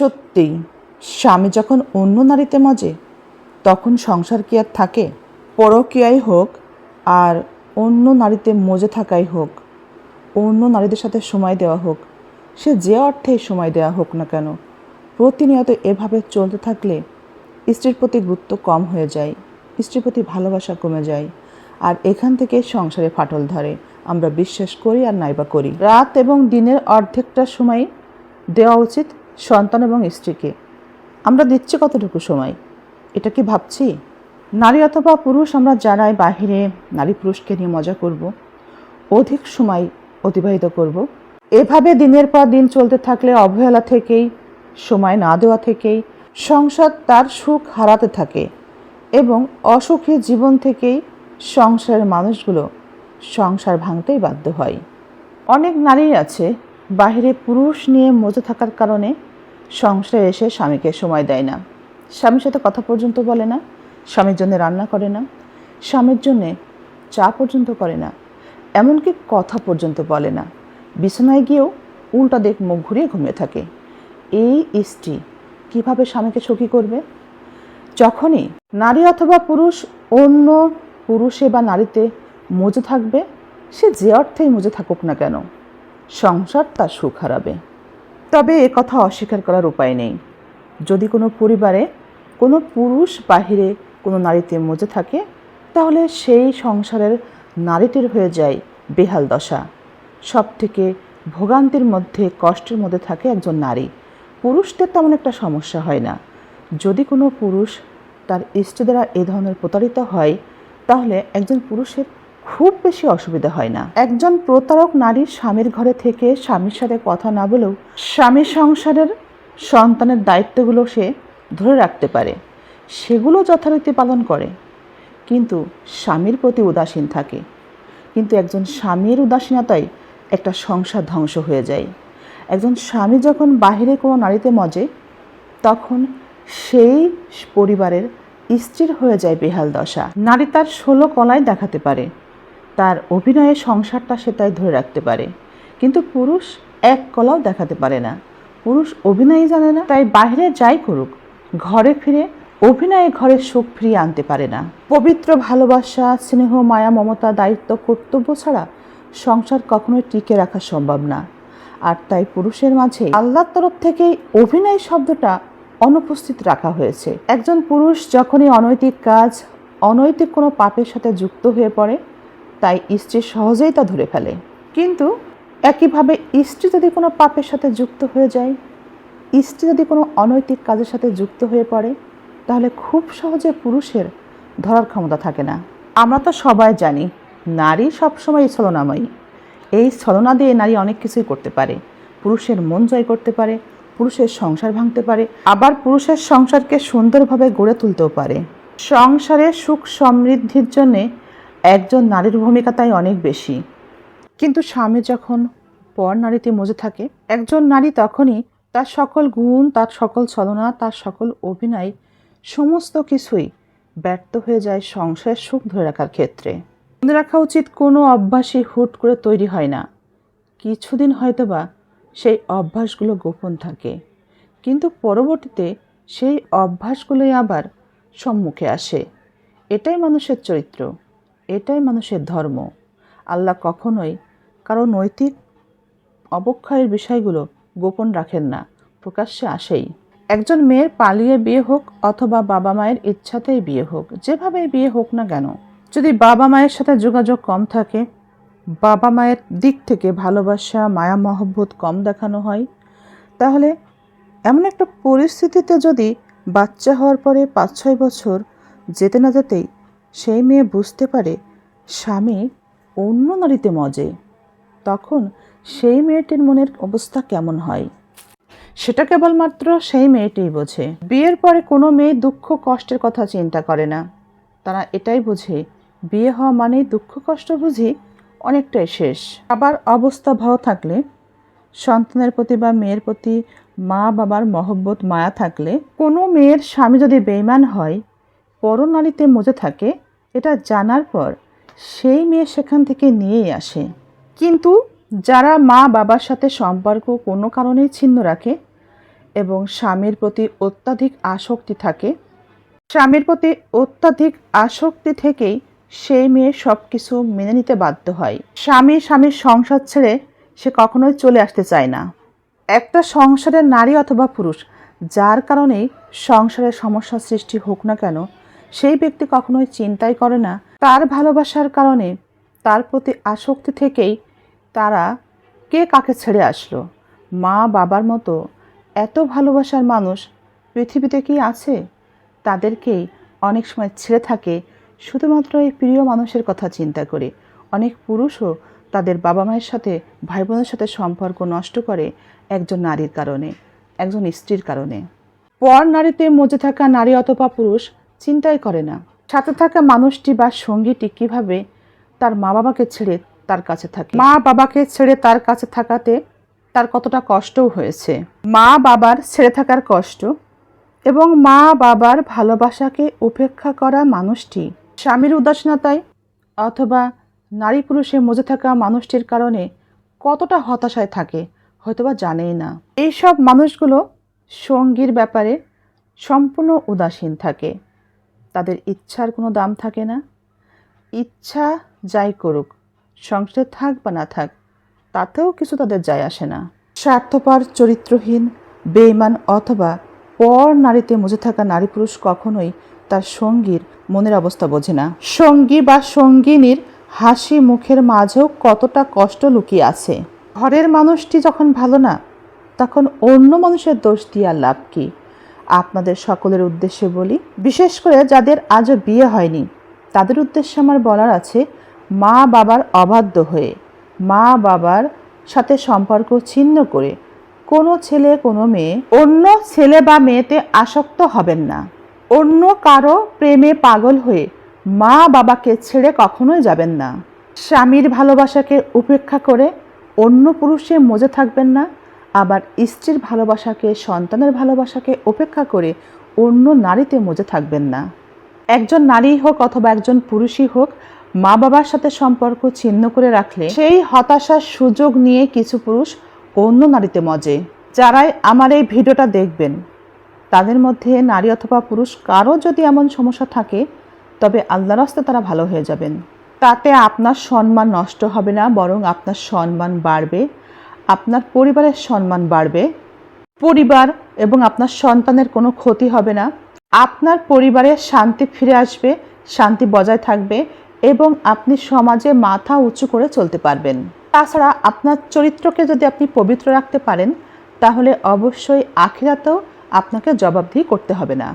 সত্যি, স্বামী যখন অন্য নারীতে মজে, তখন সংসার কি আর থাকে? পরকীয়াই হোক আর অন্য নারীতে মজে থাকাই হোক, অন্য নারীদের সাথে সময় দেওয়া হোক, সে যে অর্থেই সময় দেওয়া হোক না কেন, প্রতিনিয়ত এভাবে চলতে থাকলে স্ত্রীর প্রতি গুরুত্ব কম হয়ে যায়, স্ত্রীর প্রতি ভালোবাসা কমে যায়, আর এখান থেকে সংসারে ফাটল ধরে। আমরা বিশ্বাস করি আর নাইবা করি। রাত এবং দিনের অর্ধেকটা সময় দেওয়া উচিত সন্তান এবং স্ত্রীকে। আমরা দিচ্ছি কতটুকু সময়? এটা কি ভাবছি? নারী অথবা পুরুষ, আমরা যারাই বাহিরে নারী পুরুষকে নিয়ে মজা করব, অধিক সময় অতিবাহিত করব। এভাবে দিনের পর দিন চলতে থাকলে অবহেলা থেকেই, সময় না দেওয়া থেকেই, সংসার তার সুখ হারাতে থাকে এবং অসুখী জীবন থেকেই সংসারের মানুষগুলো সংসার ভাঙতেই বাধ্য হয়। অনেক নারী আছে বাইরে পুরুষ নিয়ে মজে থাকার কারণে সংসারে এসে স্বামীকে সময় দেয় না। স্বামীর সাথে কথা পর্যন্ত বলে না, স্বামীর জন্য রান্না করে না, স্বামীর জন্যে চা পর্যন্ত করে না, এমনকি কথা পর্যন্ত বলে না। বিছানায় গিয়েও উল্টা দেখ মুখ ঘুরিয়ে ঘুমিয়ে থাকে। এই স্ত্রী কীভাবে স্বামীকে সখী করবে? যখনই নারী অথবা পুরুষ, অন্য পুরুষে বা নারীতে মজে থাকবে, সে যে অর্থেই মজে থাকুক না কেন, সংসার তার সুখ হারাবে। তবে এ কথা অস্বীকার করার উপায় নেই। যদি কোনো পরিবারে কোনো পুরুষ বাহিরে কোনো নারীতে মজে থাকে, তাহলে সেই সংসারের নারীটির হয়ে যায় বেহাল দশা। সব থেকে ভোগান্তির মধ্যে, কষ্টের মধ্যে থাকে একজন নারী। পুরুষদের তেমন একটা সমস্যা হয় না। যদি কোনো পুরুষ তার স্ত্রী দ্বারা এ ধরনের প্রতারিত হয়, তাহলে একজন পুরুষের খুব বেশি অসুবিধা হয় না। একজন প্রতারক নারীর স্বামীর ঘরে থেকে স্বামীর সাথে কথা না বলেও স্বামীর সংসারের সন্তানের দায়িত্বগুলো সে ধরে রাখতে পারে। সেগুলো যথারীতি পালন করে। কিন্তু স্বামীর প্রতি উদাসীন থাকে। কিন্তু একজন স্বামীর উদাসীনতায় একটা সংসার ধ্বংস হয়ে যায়। একজন স্বামী যখন বাহিরে কোনো নারীতে মজে, তখন সেই পরিবারের স্ত্রীর হয়ে যায় বেহাল দশা। নারী তার ষোলো কলায় দেখাতে পারে। তার অভিনয়ে সংসারটা সে তাই ধরে রাখতে পারে। কিন্তু পুরুষ এক কলাও দেখাতে পারে না। পুরুষ অভিনয় জানে না, তাই বাইরে যাই করুক, ঘরে ফিরে অভিনয়ে ঘরে সুখ ফিরিয়ে আনতে পারে না। পবিত্র ভালোবাসা, স্নেহ, মায়া, মমতা, দায়িত্ব, কর্তব্য ছাড়া সংসার কখনোই টিকে রাখা সম্ভব না। আর তাই পুরুষের মাঝে আল্লাহর তরফ থেকেই অভিনয় শব্দটা অনুপস্থিত রাখা হয়েছে। একজন পুরুষ যখনই অনৈতিক কাজ, অনৈতিক কোনো পাপের সাথে যুক্ত হয়ে পড়ে তাই স্ত্রী সহজেই তা ধরে ফেলে। কিন্তু একইভাবে স্ত্রী যদি কোনো পাপের সাথে যুক্ত হয়ে যায়, স্ত্রী যদি কোনো অনৈতিক কাজের সাথে যুক্ত হয়ে পড়ে, তাহলে খুব সহজে পুরুষের ধরার ক্ষমতা থাকে না। আমরা তো সবাই জানি, নারী সবসময় ছলনাময়ী। এই ছলনা দিয়ে নারী অনেক কিছুই করতে পারে। পুরুষের মন জয় করতে পারে, পুরুষের সংসার ভাঙতে পারে, আবার পুরুষের সংসারকে সুন্দরভাবে গড়ে তুলতেও পারে। সংসারে সুখ সমৃদ্ধির জন্যে একজন নারীর ভূমিকা তাই অনেক বেশি। কিন্তু স্বামী যখন পর নারীতে মজে থাকে, একজন নারী তখনই তার সকল গুণ, তার সকল ছলনা, তার সকল অভিনয়, সমস্ত কিছুই ব্যর্থ হয়ে যায় সংসারের সুখ ধরে রাখার ক্ষেত্রে। মনে রাখা উচিত, কোনো অভ্যাসই হুট করে তৈরি হয় না। কিছুদিন হয়তোবা সেই অভ্যাসগুলো গোপন থাকে, কিন্তু পরবর্তীতে সেই অভ্যাসগুলোই আবার সম্মুখে আসে। এটাই মানুষের চরিত্র। এটাই মানুষের ধর্ম। আল্লাহ কখনোই কারও নৈতিক অবক্ষয়ের বিষয়গুলো গোপন রাখেন না, প্রকাশ্যে আসেই। একজন মেয়ের পালিয়ে বিয়ে হোক অথবা বাবা মায়ের ইচ্ছাতেই বিয়ে হোক, যেভাবেই বিয়ে হোক না কেন। যদি বাবা মায়ের সাথে যোগাযোগ কম থাকে, বাবা মায়ের দিক থেকে ভালোবাসা, মায়া, মহব্বত কম দেখানো হয়, তাহলে এমন একটা পরিস্থিতিতে যদি বাচ্চা হওয়ার পরে পাঁচ ছয় বছর যেতে না যেতেই সেই মেয়ে বুঝতে পারে স্বামী অন্য নারীতে মজে। তখন সেই মেয়েটির মনের অবস্থা কেমন হয়? সেটা কেবলমাত্র সেই মেয়েটিই বোঝে। বিয়ের পরে কোনো মেয়ে দুঃখ কষ্টের কথা চিন্তা করে না। তারা এটাই বোঝে, বিয়ে হওয়া মানেই দুঃখ কষ্ট বুঝি অনেকটাই শেষ। আবার অবস্থা ভালো থাকলে, সন্তানের প্রতি বা মেয়ের প্রতি মা বাবার মহব্বত, মায়া থাকলে কোনো মেয়ের স্বামী যদি বেইমান হয় পরনারীতে মজে থাকে, এটা জানার পর সেই মেয়ে সেখান থেকে নিয়েই আসে। কিন্তু যারা মা বাবার সাথে সম্পর্ক কোনো কারণেই ছিন্ন রাখে এবং স্বামীর প্রতি অত্যাধিক আসক্তি থাকে, স্বামীর প্রতি অত্যাধিক আসক্তি থেকেই সেই মেয়ে সব কিছু মেনে নিতে বাধ্য হয়। স্বামী স্বামীর সংসার ছেড়ে সে কখনোই চলে আসতে চায় না। একটা সংসারের নারী অথবা পুরুষ, যার কারণেই সংসারের সমস্যা সৃষ্টি হোক না কেন সেই ব্যক্তি কখনোই চিন্তাই করে না। তার ভালোবাসার কারণে তার প্রতি আসক্তি থেকেই তারা কে কাকে ছেড়ে আসলো? মা, বাবার মতো এত ভালোবাসার মানুষ পৃথিবীতে কি আছে? তাদেরকেই অনেক সময় ছেড়ে থাকে। শুধুমাত্র এই প্রিয় মানুষের কথা চিন্তা করে। অনেক পুরুষও তাদের বাবা মায়ের সাথে ভাই বোনের সাথে সম্পর্ক নষ্ট করে একজন নারীর কারণে, একজন স্ত্রীর কারণে। পর নারীতে মজে থাকা নারী অথবা পুরুষ চিন্তাই করে না। সাথে থাকা মানুষটি বা সঙ্গীটি কীভাবে তার মা বাবাকে ছেড়ে তার কাছে থাকে? মা বাবাকে ছেড়ে তার কাছে থাকাতে তার কতটা কষ্টও হয়েছে। মা বাবার ছেড়ে থাকার কষ্ট এবং মা বাবার ভালোবাসাকে উপেক্ষা করা মানুষটি। স্বামীর উদাসীনতায় অথবা নারী পুরুষে মজে থাকা মানুষটির কারণে কতটা হতাশায় থাকে, হয়তোবা জানেই না। এইসব মানুষগুলো সঙ্গীর ব্যাপারে সম্পূর্ণ উদাসীন থাকে। তাদের ইচ্ছার কোনো দাম থাকে না। ইচ্ছা যাই করুক, সংসারে থাক বা না থাক, তাতেও কিছু তাদের যায় আসে না। স্বার্থপর, চরিত্রহীন বেইমান অথবা পর নারীতে মজে থাকা নারী পুরুষ কখনোই তার সঙ্গীর মনের অবস্থা বোঝে না। সঙ্গী বা সঙ্গিনীর হাসি মুখের মাঝেও কতটা কষ্ট লুকিয়ে আছে। ঘরের মানুষটি যখন ভালো না, তখন অন্য মানুষের দোষ দিয়ে লাভ কি? আপনাদের সকলের উদ্দেশ্যে বলি, বিশেষ করে যাদের আজও বিয়ে হয়নি, তাদের উদ্দেশ্যে আমার বলার আছে, মা বাবার অবাধ্য হয়ে, মা বাবার সাথে সম্পর্ক ছিন্ন করে, কোনো ছেলে, কোনো মেয়ে, অন্য ছেলে বা মেয়েতে আসক্ত হবেন না। অন্য কারও প্রেমে পাগল হয়ে মা বাবাকে ছেড়ে কখনোই যাবেন না। স্বামীর ভালোবাসাকে উপেক্ষা করে অন্য পুরুষে মজে থাকবেন না। আবার স্ত্রীর ভালোবাসাকে, সন্তানের ভালোবাসাকে উপেক্ষা করে অন্য নারীতে মজে থাকবেন না। একজন নারী হোক অথবা একজন পুরুষই হোক মা বাবার সাথে সম্পর্ক ছিন্ন করে রাখলে সেই হতাশার সুযোগ নিয়ে কিছু পুরুষ অন্য নারীতে মজে। যারাই আমার এই ভিডিওটা দেখবেন, তাদের মধ্যে নারী অথবা পুরুষ কারও যদি এমন সমস্যা থাকে, তবে আল্লাহর রাস্তায় তারা ভালো হয়ে যাবেন। তাতে আপনার সম্মান নষ্ট হবে না, বরং আপনার সম্মান বাড়বে। আপনার পরিবারের সম্মান বাড়বে, পরিবার এবং আপনার সন্তানের কোনো ক্ষতি হবে না। আপনার পরিবারে শান্তি ফিরে আসবে, শান্তি বজায় থাকবে এবং আপনি সমাজে মাথা উঁচু করে চলতে পারবেন। তাছাড়া আপনার চরিত্রকে যদি আপনি পবিত্র রাখতে পারেন, তাহলে অবশ্যই আখিরাতেও আপনাকে জবাবদিহি করতে হবে না।